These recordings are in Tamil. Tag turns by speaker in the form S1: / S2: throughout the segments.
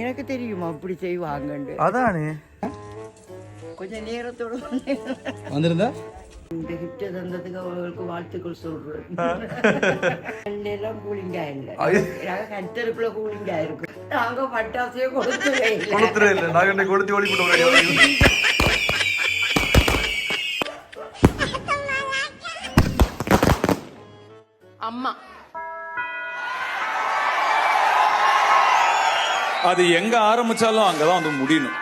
S1: எனக்கு தெரியுமா அப்படி செய்வாங்கண்டு
S2: அதானே?
S1: கொஞ்சம் நேரத்தோட
S2: வந்திருந்தா?
S1: இந்த கிஃப்ட் தந்ததுக்கு அவங்களுக்கு வாழ்த்துக்கள் சொல்றேன். எல்லாம் கூலிங்கா இல்ல. நாங்க கத்தருக்குள்ள கூலிங்கா இருக்கு நாங்க பட்டாசையே கொடுக்கவே இல்லை.
S2: கொடுத்துறே இல்லை. நாங்கள் இன்னைக்கு கொடுத்து ஓடி போட்டு
S3: அம்மா
S4: அது எங்க ஆரம்பிச்சாலும் அங்கதான் வந்து முடியணும்.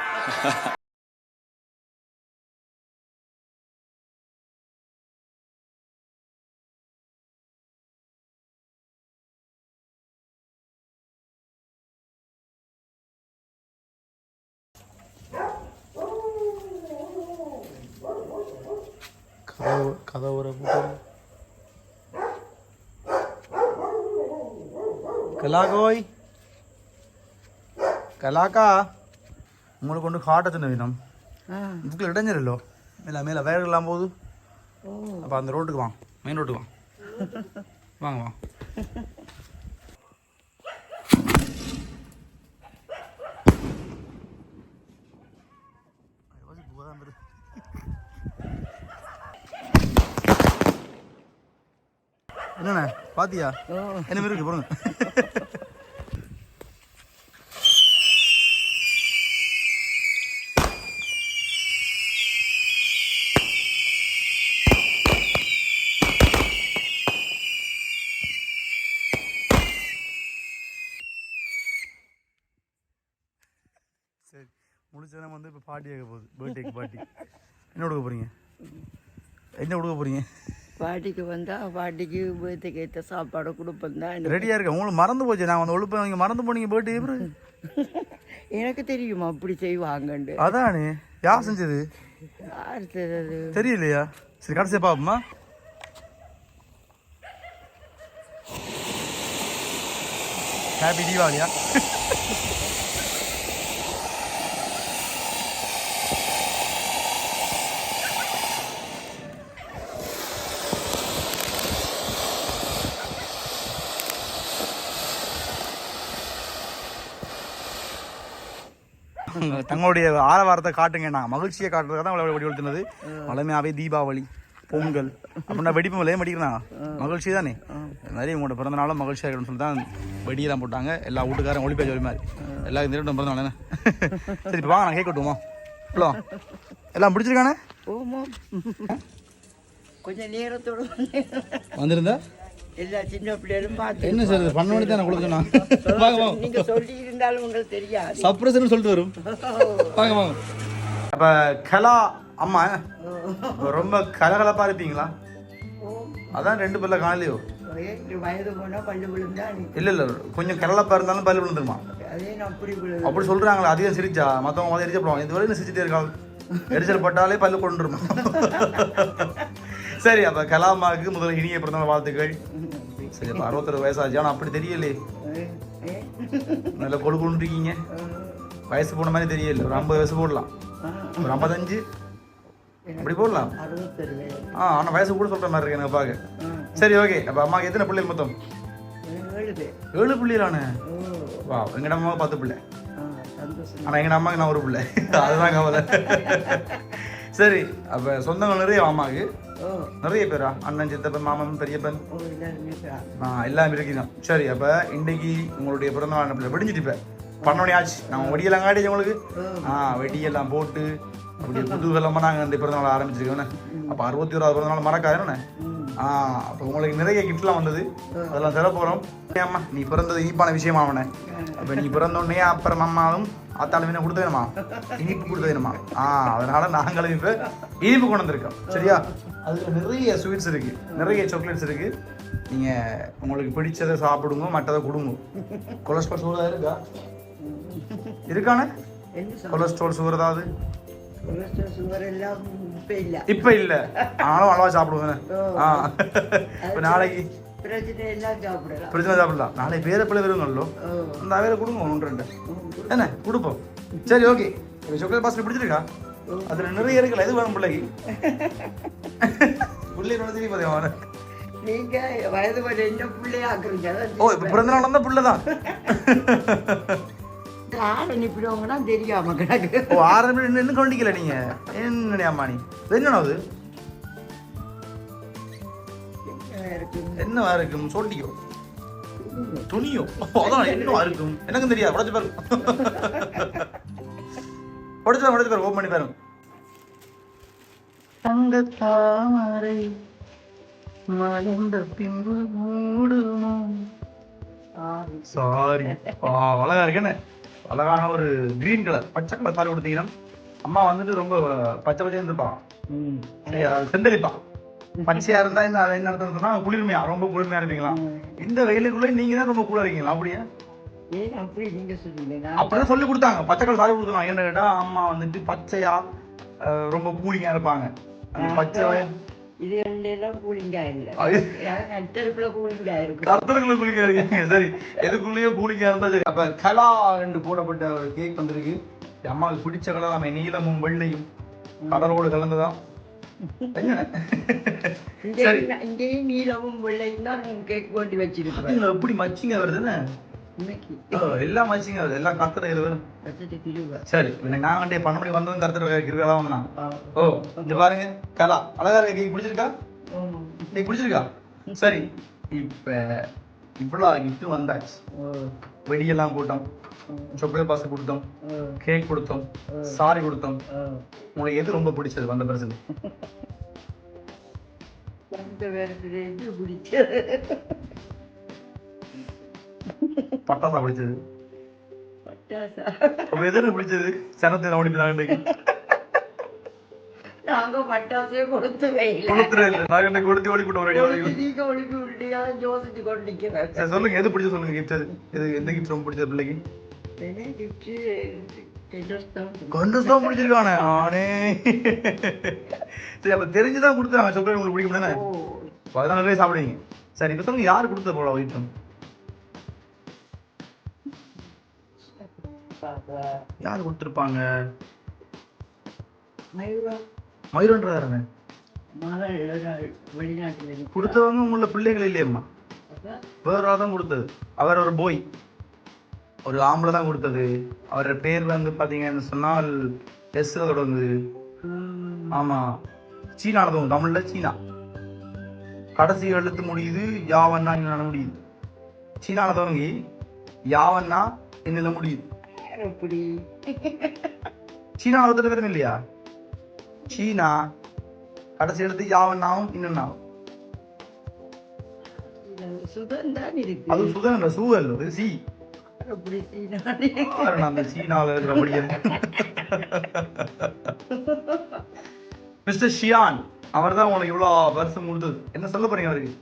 S2: கதவு கதவுற கலாகோய். കലാക്ക നിങ്ങൾ കൊണ്ട് കാട്ടത്തിന് വീണം
S1: ஆ,
S2: ബുക്കിൽ ഇടഞ്ഞല്ലോ മേല മേല വയറെല്ലാം പോകും
S1: ஓ
S2: അപ്പോൾ அந்த ரோட்டுக்கு வாங்க மெயின் ரோட்டுக்கு வாங்க வாங்க வாங்க என்னண்ணே பாத்தியா
S1: ஓ
S2: என்ன மாதிரி இருக்கு பாருங்க பார்ட்டி ஆக போகுது. பர்த்டேக்கு பார்ட்டி என்ன கொடுக்க போறீங்க? என்ன கொடுக்க போறீங்க?
S1: பாட்டிக்கு வந்தா பாட்டிக்கு பேத்துக்கு ஏற்ற சாப்பாடு கொடுப்பேன் தான்.
S2: ரெடியாக இருக்கேன். உங்களுக்கு மறந்து போச்சு. நான் வந்து ஒழுப்ப நீங்கள் மறந்து போனீங்க பர்த்டே பிறகு.
S1: எனக்கு தெரியுமா. அப்படி செய்வாங்கண்டு
S2: அதானே. யார் செஞ்சது?
S1: யார் தெரியாது
S2: தெரியலையா? சரி கடைசியாக பார்ப்போமா? ஹாப்பி தீபாவளியா தங்களுடைய ஆரவாரத்தை காட்டுங்க. நான் மகிழ்ச்சியை காட்டுறதுக்காக தான் அவளை வெடி கொளுத்துனது வளமையாவே தீபாவளி பொங்கல் அப்படின்னா வெடிப்பு விலையும் வெடிக்கிறான் மகிழ்ச்சி தானே? நிறைய உங்களோட பிறந்த நாளும் மகிழ்ச்சியாக இருக்கணும்னு சொல்லி தான் வெடியெல்லாம் போட்டாங்க. எல்லா வீட்டுக்காரும் ஒளிப்பேஜ் ஒளி மாதிரி. எல்லாரும் திருட்டும் பிறந்த நாள் சரி இப்போ வாங்க நான் கேட்க விட்டுமா ஹலோ எல்லாம் பிடிச்சிருக்கானே
S1: கொஞ்சம் நேரத்தோட
S2: வந்திருந்தா?
S1: எல்லா சின்ன பிள்ளைகளும் பார்த்து
S2: என்ன சார் இது பண்ண வேண்டியது தான் சொன்னாங்க?
S1: நீங்க சொல்லி இருந்தாலும் உங்களுக்கு தெரியாது.
S2: சர்ப்ரைஸ்னு சொல்லிட்டு வரும். வாங்க வாங்க. அப்போ கலா அம்மா ரொம்ப கலகலப்பா இருப்பீங்களா? அதான் ரெண்டு பேர்ல காணலையோ?
S1: வயது போனா பல்லு விழுந்தா
S2: இல்ல இல்ல கொஞ்சம் கலலப்பா இருந்தாலும் பல்லு விழுந்துருமா?
S1: அதே நான் அப்படி
S2: சொல்றாங்களா அதிகம் சிரிச்சா. மத்தவங்க வந்து எரிச்சல் போடுவாங்க. இதுவரை என்ன சிரிச்சிட்டே இருக்காள் எரிச்சல் பட்டாலே பல்லு கொண்டுருமா? சரி அப்ப கலாமாவுக்கு முதல்ல இனிய பிறந்த வாழ்த்துக்கள். சரி அப்ப அறுபத்தொரு வயசாச்சு. ஆனா அப்படி தெரியலையே. நல்லா கொழு இருக்கீங்க. வயசு போன மாதிரி தெரியல. ஒரு ஐம்பது வயசு போடலாம். ஒரு ஐம்பத்தஞ்சு. அப்படி போடலாம். ஆ ஆனால் வயசு கூட சொல்ற மாதிரி இருக்கு எனக்கு பார்க்க. சரி ஓகே. அப்போ அம்மாக்கு எத்தனை பிள்ளைகள் மொத்தம்?
S1: ஏழு
S2: பிள்ளைகளானே? வா எங்கட அம்மாவுக்கு பத்து பிள்ளை. ஆனால் எங்கட அம்மாவுக்கு நான் ஒரு பிள்ளை. அதுதான் கவலை. சரி அப்போ சொந்தங்கள் நிறைய அம்மாவுக்கு
S1: ஓ.
S2: நிறைய பேரா? அண்ணன் சித்தப்பன் மாமன் பெரியப்பன். ஆ எல்லாம் இருக்கிறோம் சரி அப்போ இன்னைக்கு உங்களுடைய பிறந்த நாள் வெடிஞ்சிட்டு மணி ஆச்சு. நாங்கள் வெடியெல்லாம் காட்டி உங்களுக்கு. ஆ வெடியெல்லாம் போட்டு அப்படியே குதூகலமாக நாங்கள் இந்த பிறந்த நாள் ஆரம்பிச்சிருக்கோண்ணே அப்போ அறுபத்தி ஓராவது பிறந்த நாள் மறக்காதுண்ணே ஆ அப்போ உங்களுக்கு நிறைய கிஃப்ட்லாம் வந்தது. அதெல்லாம் தர போகிறோம் அம்மா நீ பிறந்தது இனிப்பான விஷயமா அவனே? அப்போ நீ பிறந்த உடனே அப்புறம் அம்மாவும் ஆத்தாலும் என்ன கொடுத்து வேணுமா இனிப்பு கொடுத்து வேணுமா ஆ அதனால நாங்களும் இப்போ இனிப்பு கொண்டு வந்திருக்கோம். சரியா? அதுல நிறைய ஸ்வீட்ஸ் இருக்கு. நிறைய சாக்லேட்ஸ் இருக்கு. நீங்க உங்களுக்கு பிடிச்சதை சாப்பிடுங்க மற்றதை கொடுங்க. கொலஸ்ட்ரால் சுகர் இருக்கா? இருக்கானே? கொலஸ்ட்ரால் சுகர் ஏதாவது
S1: இப்ப இல்ல.
S2: ஆனாலும் அளவா சாப்பிடுவேன். நாளைக்கு
S1: பிரச்சனை சாப்பிடலாம்.
S2: நாளை வேற பிள்ளை வருங்களோ
S1: ஓ.
S2: அந்த வேற கொடுங்க ஒன்று ரெண்டு. என்ன? கொடுப்போம். சரி ஓகே. சாக்லேட் பாஸ்கெட் பிடிச்சிருக்கா? அதுல நிறைய இருக்குல்ல எது வேணும் பிள்ளைக்கு? பிள்ளை தெரியும் பாத்தீங்க அவனை.
S1: நீங்க வயது என்ன பிள்ளையாக்குறீங்க அதான்
S2: ஓ இப்போ பிறந்த நாள் வந்தா புள்ள தான்.
S1: யார் அனுப்பிடுவாங்கன்னா தெரியாம கிடக்கு.
S2: ஓ ஆறு மணி இன்னும் கவனிக்கல நீங்க. அம்மா நீ? என்னடா அது? என்னவா இருக்கும் சொல்லியோ துணியோ. அதான் என்னவா இருக்கும் எனக்கும் தெரியாது. உடச்சு பாரு. உடச்சு பாரு உடச்சு பாரு. ஓப்பன் பண்ணி பாருங்க தங்க தாமரை மலர்ந்த பின்பு மூடுமோ? சாரி. அழகா இருக்கு என்ன? அழகான ஒரு கிரீன் கலர் பச்சை கலர் சாரி கொடுத்தீங்கன்னா அம்மா வந்துட்டு ரொம்ப பச்சை
S1: ம்.
S2: சரியா? செந்தளிப்பான் பச்சையா இருந்தா இந்த என்ன சொன்னா குளிர்மையா ரொம்ப குளிர்மையா இருப்பீங்களா? இந்த வெயிலுக்குள்ள நீங்க தான் ரொம்ப கூலா இருக்கீங்களா? அப்படியா? அப்படிதான் சொல்லி கொடுத்தாங்க பச்சை கலர் சாரி கொடுத்தாங்க. என்ன கேட்டா அம்மா வந்துட்டு பச்சையா ரொம்ப கூலிங்கா இருப்பாங்க. பச்சை
S1: இது ரெண்டு எல்லாம் கூலிங்கா இல்ல.
S2: அது-
S1: நெட்டருக்குள்ள கூலிங்கா இருக்கும்
S2: கருத்தருக்குள்ள கூலிங்கா இருக்கீங்க. சரி எதுக்குள்ளேயும் கூலிங்கா இருந்தா சரி. அப்ப கலா என்று போடப்பட்ட ஒரு கேக் வந்திருக்கு. அம்மாவுக்கு பிடிச்ச கலர் நம்ம நீலமும் வெள்ளையும் கடலோடு கலந்துதான்
S1: இங்கேயும் நீளமும் வெள்ளையும் தான் கேக் வச்சிருப்பேன்
S2: பாத்தீங்களா, எப்படி மச்சிங்க வருதுன்னு
S1: இன்னைக்கு.
S2: எல்லாம் மச்சிங்க வருது எல்லாம் கத்துற
S1: கிருவா
S2: சரி நான் வண்டியை பண்ண முடி வந்ததும் கருத்துற இருக்கா வந்தான் ஓ இந்த பாருங்க கலா. அழகா இருக்கு கேக் பிடிச்சிருக்கா நீ பிடிச்சிருக்கா சரி இப்ப இவ்வளவு கிஃப்ட் வந்தாச்சு. வெடியெல்லாம் கூட்டம் சாக்லேட் பாஸ் கொடுத்தோம். கேக் கொடுத்தோம். சாரி கொடுத்தோம். உங்களுக்கு எது ரொம்ப பிடிச்சது வந்த பரிசு
S1: அந்த வேறத்துல இது பிடிச்சது?
S2: பட்டாசா பிடிச்சது?
S1: பட்டாசா?
S2: அப்ப எது எனக்கு பிடிச்சது? சனத்தை ஓடிப்பி
S1: நாங்க பட்டாசே கொடுத்து வெயில.
S2: நாங்க இன்னைக்கு கொடுத்து ஓடி போட்டு ஒரு
S1: நீங்க ஒழுப்பி விட்டியா யோசிச்சு கொண்டு நிக்கிறேன்.
S2: சரி, சொல்லுங்க. எது பிடிச்சது சொல்லுங்க கிஃப்ட் எந்த கிஃப்ட் ரொம்ப பிடிச்சது பிள்ளைக்கு?
S1: கிஃப்ட்
S2: கொண்டு தான் பிடிச்சிருக்கானே. ஆனே. சரி அப்ப தெரிஞ்சுதான் கொடுத்தாங்க சாக்லேட் உங்களுக்கு பிடிக்கும் தானே? அதெல்லாம் நிறைய சாப்பிடுவீங்க. சரி இப்ப சொல்லுங்க யார் கொடுத்த போல ஐட்டம் யார் கொடுத்துருப்பாங்க?
S1: மயூரா.
S2: மயூரன்றாருங்க.
S1: மகள் வெளிநாட்டுல.
S2: கொடுத்தவங்க உங்கள பிள்ளைகள் இல்லையம்மா. வேற தான் கொடுத்தது. அவர் ஒரு போய் ஒரு ஆம்பளை தான் கொடுத்தது. அவரோட பேர் வந்து பாத்தீங்கன்னு சொன்னால் எஸ்ல தொடங்குது.
S1: ம்,
S2: ஆமா. சீனால தான் தமிழ்ல சீனா. கடைசி எழுத்து முடியுது. யாவன்னா இன்னும் முடியுது? சீனால தொடங்கி யாவன்னா இன்னில முடியுது?
S1: எப்படி
S2: சீனால ஒருத்தர் பேரும் இல்லையா? சீனா கடைசி எழுத்து யாவன்னாவும் இன்னும் அது சுதந்திர சூழல் அது சி. அந்த சீனால மிஸ்டர் ஷியான் அவர் தான் உனக்கு இவ்வளவு வருஷம் கொடுத்தது என்ன சொல்ல போறீங்க அவருக்கு?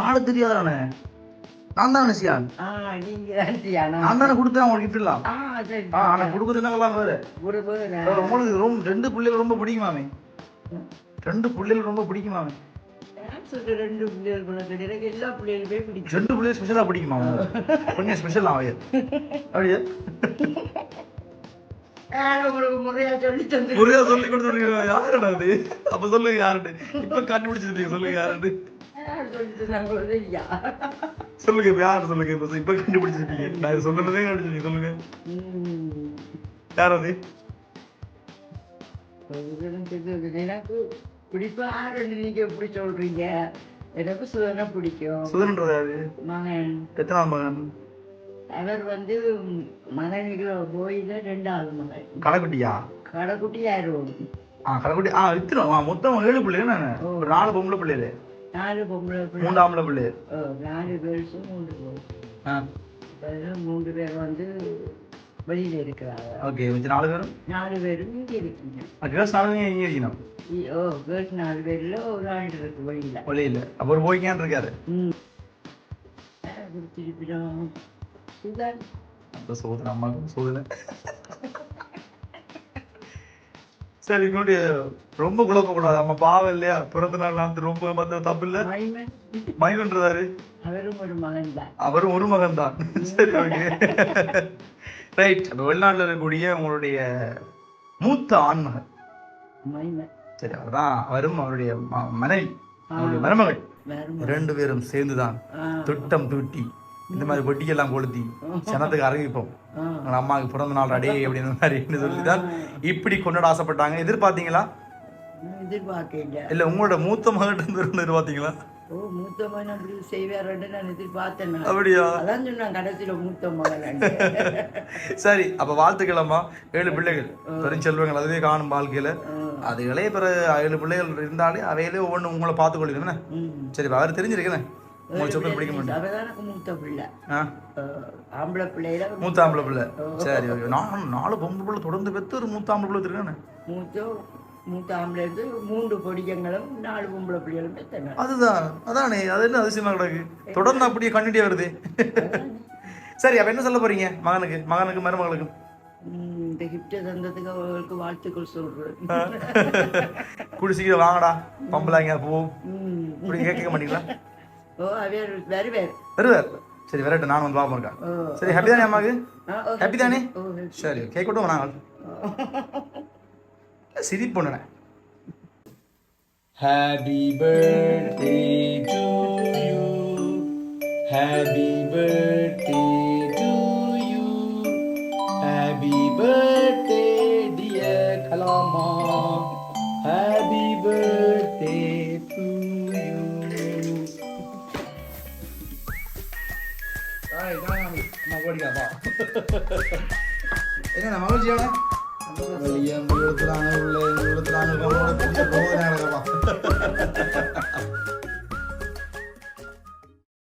S2: ஆள தெரியாதானே? நான் தானே
S1: சியானா?
S2: நான் தானே கொடுத்தேன் உங்களுக்கு gift எல்லாம். ஆனா கொடுக்குறதுனால வேற? உங்களுக்கு ரொம்ப ரெண்டு பிள்ளைகள் ரொம்ப பிடிக்குமாமே ரெண்டு பிள்ளைகள் ரொம்ப பிடிக்குமாமே
S1: ரெண்டு பிள்ளைகள் எனக்கு எல்லா பிள்ளைகளுமே பிடிக்கும்.
S2: ரெண்டு பிள்ளைகள் ஸ்பெஷலா பிடிக்குமா? கொஞ்சம் ஸ்பெஷல் ஆவைய அப்படியே.
S1: முறையா சொல்லி
S2: கொடுத்துருக்கீங்க யாருடா அது? அப்ப சொல்லுங்க யாருன்னு இப்ப கண்டுபிடிச்சிருக்கீங்க சொல்லுங்க யாருன்னு சொல்லுங்க இப்ப யார் சொல்லுங்க இப்ப இப்ப கண்டுபிடிச்சிருக்கீங்க நான் சொல்லுறதே கண்டுபிடிச்சிருக்கீங்க சொல்லுங்க. யார் அது.
S1: எனக்கு பிடிப்பா யாருன்னு நீங்க எப்படி சொல்றீங்க? எனக்கு சுதனை பிடிக்கும்.
S2: சுதன்றது யாரு?
S1: மகன். அவர் வந்து மகனுக்கு போயில ரெண்டாவது மகன்.
S2: கடைக்குட்டியா
S1: கடைக்குட்டி ஆயிரம்
S2: ஆ கடைக்குட்டி ஆ இத்தனை மொத்தம் ஏழு பிள்ளைங்க நானு ஒரு நாலு பொம்பளை பிள்ளைகள்.
S1: நாலு பொம்பளை பிள்ளை.
S2: மூணு ஆம்பளை பிள்ளைகள்
S1: ஓ, நாலு கேர்ள்ஸும் மூன்று அதில் மூன்று பேர் வந்து வெளியில இருக்கிறாங்க.
S2: ஓகே மிச்சம் நாலு பேரும்?
S1: நாலு பேரும் இங்கே இருக்கீங்க.
S2: கேர்ள்ஸ் நாலு பேரும் இங்கே இருக்கணும்
S1: ஓ கேர்ள்ஸ் நாலு பேர்ல ஒரு ஆள் இருக்கு வெளியில.
S2: வழியில் அப்போ ஒரு போய்க்கான் இருக்காரு.
S1: ம். திருப்பிடும் சுதான்
S2: அந்த சோதனை அம்மாவுக்கு சோதனை. சரி இவனுடைய ரொம்ப குழப்பக்கூடாது அம்மா பாவம் இல்லையா? பிறந்த நாள் வந்து ரொம்ப வந்து தப்பு இல்ல
S1: மைமன்.
S2: மைவன்றதாரு
S1: அவரும் ஒரு மகன் தான்
S2: அவரும் ஒரு மகன் தான் சரி ஓகே. ரைட் அப்ப வெளிநாட்டுல இருக்கக்கூடிய உங்களுடைய மூத்த ஆண்மகன். சரி அவர்தான். அவரும் அவருடைய மனைவி. அவருடைய மருமகள். ரெண்டு பேரும் சேர்ந்துதான் திட்டம் தூட்டி இந்த மாதிரி வெட்டியெல்லாம் கொளுத்தி சனத்துக்கு
S1: ஆ.
S2: உங்க அம்மாவுக்கு பிறந்த நாள் அடே அப்படின்னு மாதிரி சொல்லி தான் இப்படி கொண்டாட ஆசைப்பட்டாங்க. எதிர்பார்த்தீங்களா?
S1: எதிர்பார்க்க இல்லை
S2: உங்களோட மூத்த மகன் இருந்து எதிர்பார்த்தீங்களா?
S1: ஓ மூத்த மகன் அப்படி செய்வாருன்னு நான் எதிர்பார்த்தேன்.
S2: அப்படியா?
S1: அதான் சொன்னான் கடைசியில மூத்த மகன்
S2: சரி அப்ப வாழ்த்துக்களம்மா ஏழு பிள்ளைகள். பெருஞ்செல்வங்கள் அதுவே காணும் வாழ்க்கையில. அதுகளே பிற ஏழு பிள்ளைகள் இருந்தாலே அவையிலே ஒவ்வொன்று உங்களை பார்த்து கொள்ளுங்க சரி அவர் தெரிஞ்சிருக்கேன் உங்களுக்கு சொல்ல பிடிக்க மாட்டேன்
S1: அவதான் எனக்கு மூத்த பிள்ளை. ஆம்பளை பிள்ளையில
S2: மூத்த ஆம்பளை பிள்ளை. சரி ஓகே. நான் நாலு பொம்பளை பிள்ளை தொடர்ந்து பெற்று ஒரு மூத்த ஆம்பளை பிள்ளை வச்சிருக்கானே.
S1: மூத்த மூத்த ஆம்பளை இருந்து மூன்று பொடியங்களும் நாலு பொம்பளை பிள்ளைகளும் பெற்றன
S2: அதுதான். அதானே. அது என்ன அதிசயமா கிடக்கு? தொடர்ந்து அப்படியே கண்டிட்டே வருது. சரி அப்ப என்ன சொல்ல போறீங்க? மகனுக்கு மகனுக்கு மருமகளுக்கு?
S1: இந்த கிஃப்டை தந்ததுக்கு அவர்களுக்கு வாழ்த்துக்கள் சொல்றேன்.
S2: கூடி சீக்கிரம் வாங்கடா. பம்பளாங்க போ. இப்படி கேட்க மாட்டீங்களா?
S1: வருவார்.
S2: சரி வரட்டும் நான் வந்து பார்ப்போம் இருக்கேன் சரி ஹாப்பி தானே
S1: ஓ,
S2: ஹாப்பி தானே? சரி கேக் விட்டு நாங்கள். சிரிப்பு ஒன்று happy birthday to you happy birthday to you happy birthday dear Kalama happy birthday നമ്മൾ ചെയ്യണേ വലിയ മൃഗത്തിലാണ് ഉള്ളത് മൃഗത്തിലാണ്